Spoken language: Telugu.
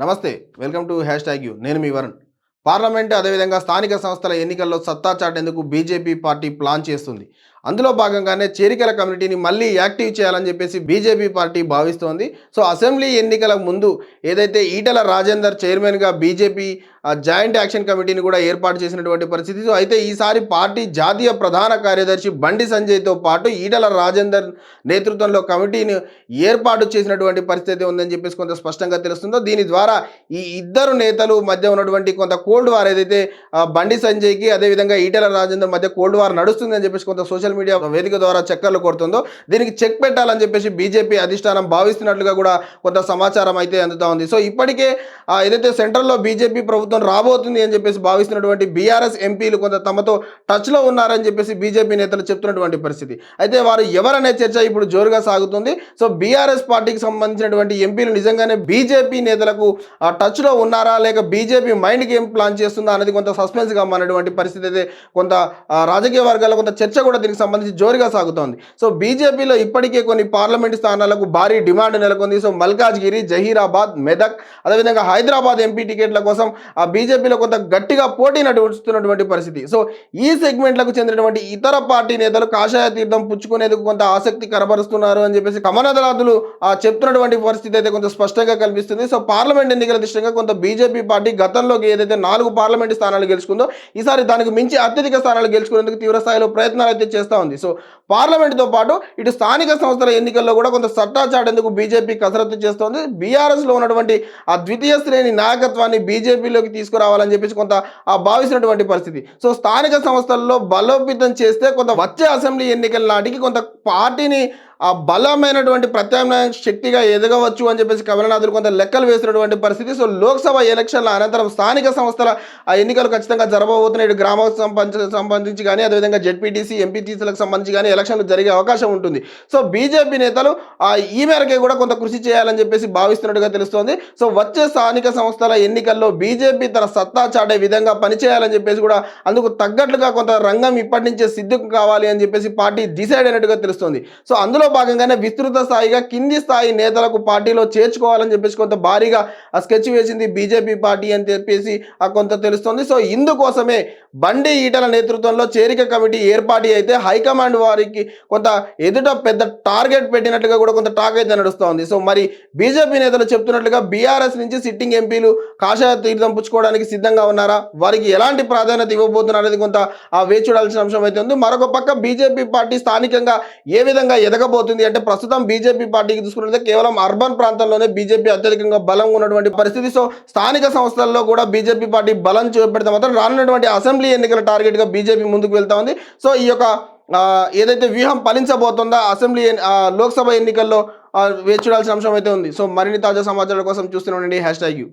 నమస్తే welcome to hash tag U. నేను మీ వరుణ్. పార్లమెంట్ అదేవిధంగా స్థానిక సంస్థల ఎన్నికల్లో సత్తా చాటేందుకు బీజేపీ పార్టీ ప్లాన్ చేస్తుంది. అందులో భాగంగానే చేరికల కమిటీని మళ్ళీ యాక్టివ్ చేయాలని చెప్పేసి బీజేపీ పార్టీ భావిస్తోంది. సో అసెంబ్లీ ఎన్నికల ముందు ఏదైతే ఈటల రాజేందర్ చైర్మన్గా బీజేపీ జాయింట్ యాక్షన్ కమిటీని కూడా ఏర్పాటు చేసినటువంటి పరిస్థితి. సో అయితే ఈసారి పార్టీ జాతీయ ప్రధాన కార్యదర్శి బండి సంజయ్తో పాటు ఈటల రాజేందర్ నేతృత్వంలో కమిటీని ఏర్పాటు చేసినటువంటి పరిస్థితి ఉందని చెప్పేసి కొంత స్పష్టంగా తెలుస్తుందో దీని ద్వారా ఈ ఇద్దరు నేతలు మధ్య ఉన్నటువంటి కొంత కోల్డ్ వార్ ఏదైతే బండి సంజయ్కి అదేవిధంగా ఈటల రాజేందర్ మధ్య కోల్డ్ వార్ నడుస్తుందని అని చెప్పేసి కొంత సోషల్ మీడియా వేదిక ద్వారా చక్కర్లు కొడుతుందో దీనికి చెక్ పెట్టాలని చెప్పేసి బీజేపీ అధిష్టానం భావిస్తున్నట్లుగా కూడా కొంత సమాచారం అయితే అందుతా ఉంది. సో ఇప్పటికే ఏదైతే సెంట్రల్లో బీజేపీ ప్రభుత్వం రాబోతుంది అని చెప్పేసి భావిస్తున్నటువంటి బీఆర్ఎస్ ఎంపీలు కొంత తమతో టచ్లో ఉన్నారని చెప్పేసి బీజేపీ నేతలు చెప్తున్నటువంటి పరిస్థితి. అయితే వారు ఎవరనే చర్చ ఇప్పుడు జోరుగా సాగుతుంది. సో బీఆర్ఎస్ పార్టీకి సంబంధించినటువంటి ఎంపీలు నిజంగానే బీజేపీ నేతలకు టచ్లో ఉన్నారా? లేక బీజేపీ మైండ్ గేమ్ ప్లాన్ చేస్తుందా? అనేది కొంత సస్పెన్స్గా మారినటువంటి పరిస్థితి అయితే కొంత రాజకీయ వర్గాల్లో కొంత చర్చ కూడా దీనికి సంబంధించి జోరుగా సాగుతోంది. సో బీజేపీలో ఇప్పటికే కొన్ని పార్లమెంట్ స్థానాలకు భారీ డిమాండ్ నెలకొంది. సో మల్కాజ్గిరి జహీరాబాద్ మెదక్ అదేవిధంగా హైదరాబాద్ ఎంపీ టికెట్ల కోసం ఆ బీజేపీలో కొంత గట్టిగా పోటీ నడుస్తున్నటువంటి పరిస్థితి. సో ఈ సెగ్మెంట్లకు చెందినటువంటి ఇతర పార్టీ నేతలు కాషాయ తీర్థం పుచ్చుకునేందుకు కొంత ఆసక్తి కనబరుస్తున్నారు అని చెప్పేసి కమనదరాదులు ఆ చెప్తున్నటువంటి పరిస్థితి అయితే కొంత స్పష్టంగా కనిపిస్తుంది. సో పార్లమెంట్ ఎన్నికల దృష్ట్యంగా కొంత బీజేపీ పార్టీ గతంలోకి ఏదైతే నాలుగు పార్లమెంట్ స్థానాలు గెలుచుకుందో ఈసారి దానికి మించి అత్యధిక స్థానాలు గెలుచుకునేందుకు తీవ్ర స్థాయిలో ప్రయత్నాలు అయితే చేస్తారు చేస్తూ ఉంది. సో పార్లమెంట్తో పాటు ఇటు స్థానిక సంస్థల ఎన్నికల్లో కూడా కొంత సత్తా చాటేందుకు బీజేపీ కసరత్తు చేస్తోంది. బీఆర్ఎస్లో ఉన్నటువంటి ఆ ద్వితీయ శ్రేణి నాయకత్వాన్ని బీజేపీలోకి తీసుకురావాలని చెప్పేసి కొంత ఆ భావిస్తున్నటువంటి పరిస్థితి. సో స్థానిక సంస్థల్లో బలోపేతం చేస్తే కొంత వచ్చే అసెంబ్లీ ఎన్నికల నాటికి కొంత పార్టీని ఆ బలమైనటువంటి ప్రత్యామ్నాయ శక్తిగా ఎదగవచ్చు అని చెప్పేసి కమలనాథులు కొంత లెక్కలు వేసినటువంటి పరిస్థితి. సో లోక్సభ ఎలక్షన్ల అనంతరం స్థానిక సంస్థల ఆ ఎన్నికలు ఖచ్చితంగా జరగబోతున్నాయి. ఇటు గ్రామ సంబంధించి సంబంధించి కానీ అదేవిధంగా జెడ్పీటీసీ ఎంపీటీసీలకు సంబంధించి కానీ ఎలక్షన్లు జరిగే అవకాశం ఉంటుంది. సో బీజేపీ నేతలు ఆ ఈ మేరకే కూడా కొంత కృషి చేయాలని చెప్పేసి భావిస్తున్నట్టుగా తెలుస్తోంది. సో వచ్చే స్థానిక సంస్థల ఎన్నికల్లో బీజేపీ తన సత్తా చాటే విధంగా పనిచేయాలని చెప్పేసి కూడా అందుకు తగ్గట్లుగా కొంత రంగం ఇప్పటి నుంచే సిద్ధం కావాలి అని చెప్పేసి పార్టీ డిసైడ్ అయినట్టుగా తెలుస్తుంది. సో అందులో భాగంగానే విస్తృత స్థాయిగా కింది స్థాయి నేతలకు పార్టీలో చేర్చుకోవాలని చెప్పేసి కొంత భారీగా ఆ స్కెచ్ వేసింది బీజేపీ పార్టీ అని చెప్పేసి ఆ కొంత తెలుస్తుంది. సో ఇందుకోసమే బండి ఈటల నేతృత్వంలో చేరిక కమిటీ ఏర్పాటు అయితే హైకమాండ్ వారికి కొంత ఎదుట పెద్ద టార్గెట్ పెట్టినట్లుగా కూడా కొంత టాక్ అయితే నడుస్తోంది. సో మరి బీజేపీ నేతలు చెప్తున్నట్లుగా బీఆర్ఎస్ నుంచి సిట్టింగ్ ఎంపీలు కాషాయ తీర్థం పుచ్చుకోవడానికి సిద్ధంగా ఉన్నారా? వారికి ఎలాంటి ప్రాధాన్యత ఇవ్వబోతున్నారు అనేది కొంత ఆ వేచి చూడాల్సిన అంశం అయితే ఉంది. మరొక పక్క బీజేపీ పార్టీ స్థానికంగా ఏ విధంగా అవుతుంది అంటే ప్రస్తుతం బీజేపీ పార్టీకి చూసుకున్నట్లయితే కేవలం అర్బన్ ప్రాంతంలోనే బీజేపీ అత్యధికంగా బలంగా ఉన్నటువంటి పరిస్థితి. సో స్థానిక సంస్థల్లో కూడా బీజేపీ పార్టీ బలం చూపెడితే మాత్రం రానున్నటువంటి అసెంబ్లీ ఎన్నికల టార్గెట్గా బీజేపీ ముందుకు వెళ్తా ఉంది. సో ఈ యొక్క ఏదైతే వ్యూహం ఫలించబోతుందో అసెంబ్లీ లోక్సభ ఎన్నికల్లో వేచి చూడాల్సిన అంశం అయితే ఉంది. సో మరిన్ని తాజా సమాచారాల కోసం చూస్తూనే ఉండండి. Hash tag U.